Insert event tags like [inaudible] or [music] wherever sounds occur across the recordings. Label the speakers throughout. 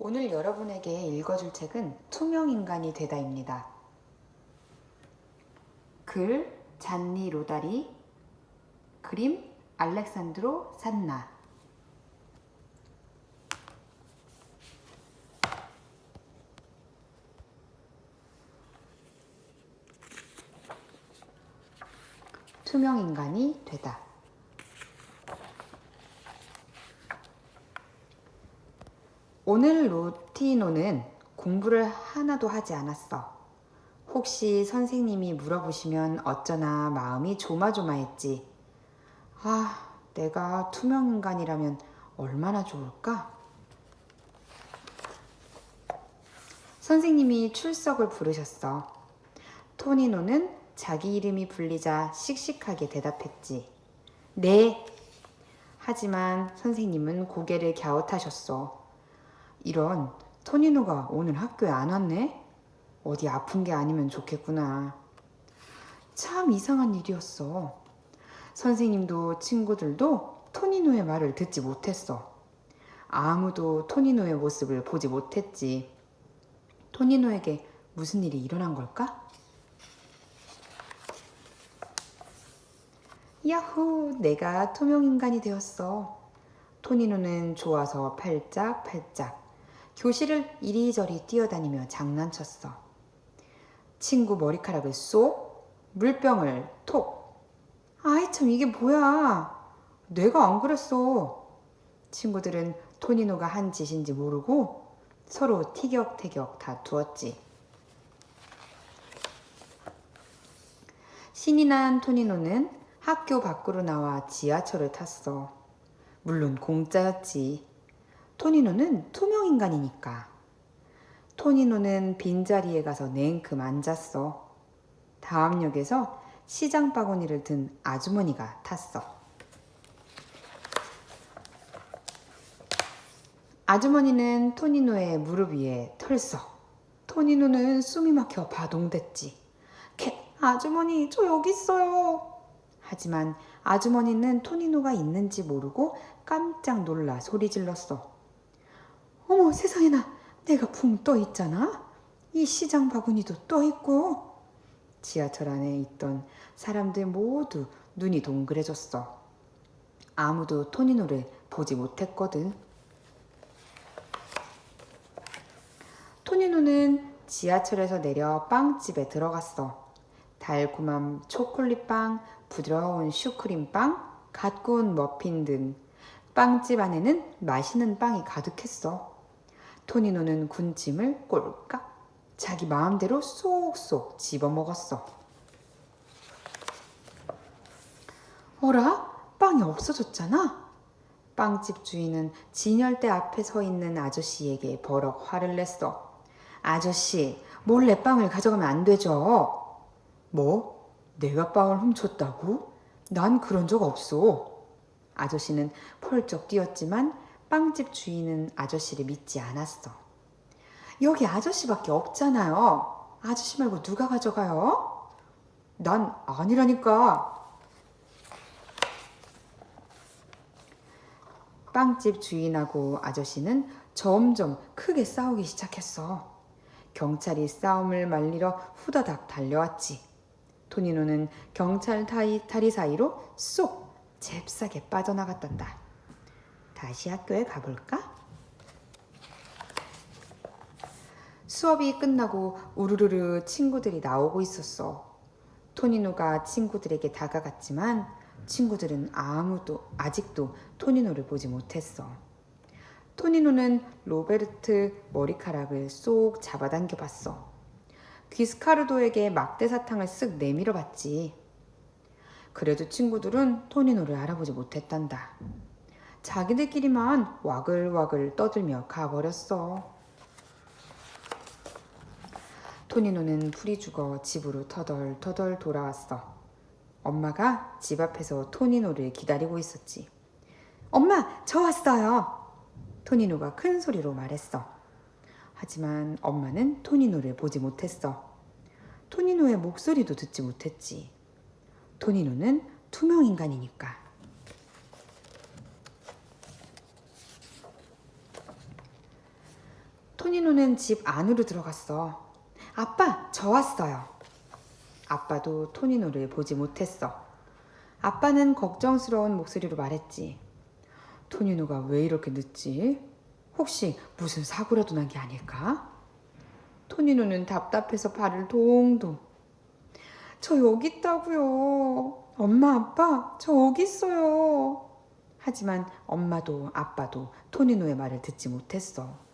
Speaker 1: 오늘 여러분에게 읽어줄 책은 투명인간이 되다입니다. 글 잔니 로다리 그림 알렉산드로 산나 투명인간이 되다 오늘 로티노는 공부를 하나도 하지 않았어. 혹시 선생님이 물어보시면 어쩌나 마음이 조마조마했지. 아, 내가 투명인간이라면 얼마나 좋을까? 선생님이 출석을 부르셨어. 토니노는 자기 이름이 불리자 씩씩하게 대답했지. 네. 하지만 선생님은 고개를 갸웃하셨어. 이런 토니노가 오늘 학교에 안 왔네? 어디 아픈 게 아니면 좋겠구나. 참 이상한 일이었어. 선생님도 친구들도 토니노의 말을 듣지 못했어. 아무도 토니노의 모습을 보지 못했지. 토니노에게 무슨 일이 일어난 걸까? 야호! 내가 투명인간이 되었어. 토니노는 좋아서 팔짝팔짝 교실을 이리저리 뛰어다니며 장난쳤어. 친구 머리카락을 쏙, 물병을 톡. 아이 참 이게 뭐야? 내가 안 그랬어. 친구들은 토니노가 한 짓인지 모르고 서로 티격태격 다투었지. 신이 난 토니노는 학교 밖으로 나와 지하철을 탔어. 물론 공짜였지. 토니노는 투명 인간이니까. 토니노는 빈자리에 가서 냉큼 앉았어. 다음 역에서 시장 바구니를 든 아주머니가 탔어. 아주머니는 토니노의 무릎 위에 털썩. 토니노는 숨이 막혀 바동댔지. 캐, 아주머니, 저 여기 있어요. 하지만 아주머니는 토니노가 있는지 모르고 깜짝 놀라 소리 질렀어. 어머 세상에나 내가 붕 떠 있잖아. 이 시장 바구니도 떠 있고. 지하철 안에 있던 사람들 모두 눈이 동그래졌어. 아무도 토니노를 보지 못했거든. 토니노는 지하철에서 내려 빵집에 들어갔어. 달콤한 초콜릿빵, 부드러운 슈크림빵, 갓 구운 머핀 등 빵집 안에는 맛있는 빵이 가득했어. 토니노는 군침을 꼴깍 자기 마음대로 쏙쏙 집어먹었어. 어라? 빵이 없어졌잖아? 빵집 주인은 진열대 앞에 서 있는 아저씨에게 버럭 화를 냈어. 아저씨, 몰래 빵을 가져가면 안 되죠. 뭐? 내가 빵을 훔쳤다고? 난 그런 적 없어. 아저씨는 펄쩍 뛰었지만 빵집 주인은 아저씨를 믿지 않았어. 여기 아저씨밖에 없잖아요. 아저씨 말고 누가 가져가요? 난 아니라니까. 빵집 주인하고 아저씨는 점점 크게 싸우기 시작했어. 경찰이 싸움을 말리러 후다닥 달려왔지. 토니노는 경찰 타이, 다리 사이로 쏙 잽싸게 빠져나갔단다. 다시 학교에 가볼까? 수업이 끝나고 우르르르 친구들이 나오고 있었어. 토니노가 친구들에게 다가갔지만 친구들은 아무도 아직도 토니노를 보지 못했어. 토니노는 로베르트 머리카락을 쏙 잡아당겨 봤어. 귀스카르도에게 막대 사탕을 쓱 내밀어 봤지. 그래도 친구들은 토니노를 알아보지 못했단다. 자기들끼리만 와글와글 떠들며 가버렸어. 토니노는 풀이 죽어 집으로 터덜터덜 돌아왔어. 엄마가 집 앞에서 토니노를 기다리고 있었지. 엄마, 저 왔어요. 토니노가 큰 소리로 말했어. 하지만 엄마는 토니노를 보지 못했어. 토니노의 목소리도 듣지 못했지. 토니노는 투명 인간이니까. 토니노는 집 안으로 들어갔어. 아빠, 저 왔어요. 아빠도 토니노를 보지 못했어. 아빠는 걱정스러운 목소리로 말했지. 토니노가 왜 이렇게 늦지? 혹시 무슨 사고라도 난 게 아닐까? 토니노는 답답해서 발을 동동. 저 여기 있다고요. 엄마, 아빠, 저 여기 있어요. 하지만 엄마도 아빠도 토니노의 말을 듣지 못했어.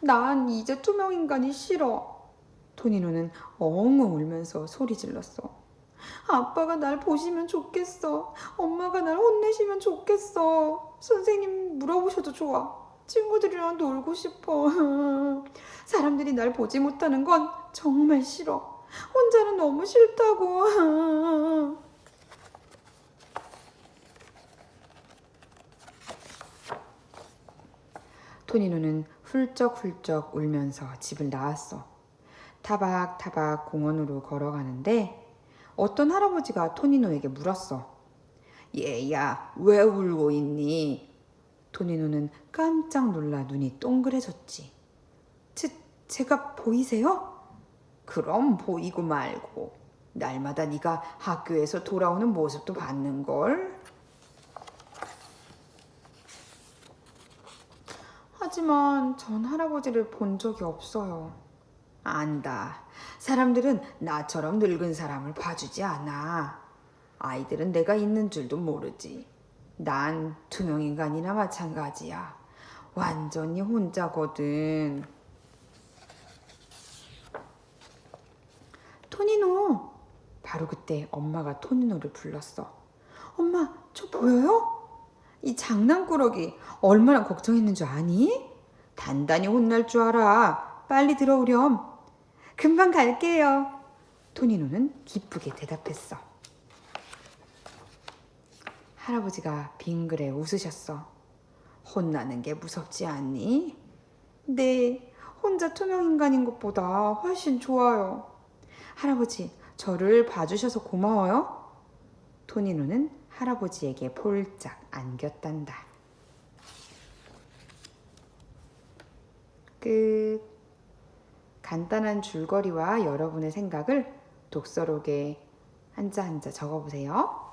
Speaker 1: 난 이제 투명 인간이 싫어. 토니노는 엉엉 울면서 소리 질렀어. 아빠가 날 보시면 좋겠어. 엄마가 날 혼내시면 좋겠어. 선생님 물어보셔도 좋아. 친구들이랑 놀고 싶어. [laughs] 사람들이 날 보지 못하는 건 정말 싫어. 혼자는 너무 싫다고. [laughs] 토니노는 훌쩍훌쩍 울면서 집을 나왔어. 타박타박 공원으로 걸어가는데 어떤 할아버지가 토니노에게 물었어. 얘야, 왜 울고 있니? 토니노는 깜짝 놀라 눈이 동그래졌지. 제, 제가 보이세요? 그럼 보이고 말고 날마다 네가 학교에서 돌아오는 모습도 봤는 걸. 하지만 전 할아버지를 본 적이 없어요. 안다. 사람들은 나처럼 늙은 사람을 봐주지 않아. 아이들은 내가 있는 줄도 모르지. 난 투명인간이나 마찬가지야. 완전히 혼자거든. 토니노! 바로 그때 엄마가 토니노를 불렀어. 엄마, 저 보여요? 이 장난꾸러기 얼마나 걱정했는 줄 아니? 단단히 혼날 줄 알아. 빨리 들어오렴. 금방 갈게요. 토니노는 기쁘게 대답했어. 할아버지가 빙그레 웃으셨어. 혼나는 게 무섭지 않니? 네, 혼자 투명인간인 것보다 훨씬 좋아요. 할아버지, 저를 봐주셔서 고마워요. 토니노는 할아버지에게 폴짝 안겼단다. 끝. 간단한 줄거리와 여러분의 생각을 독서록에 한자 한자 적어보세요.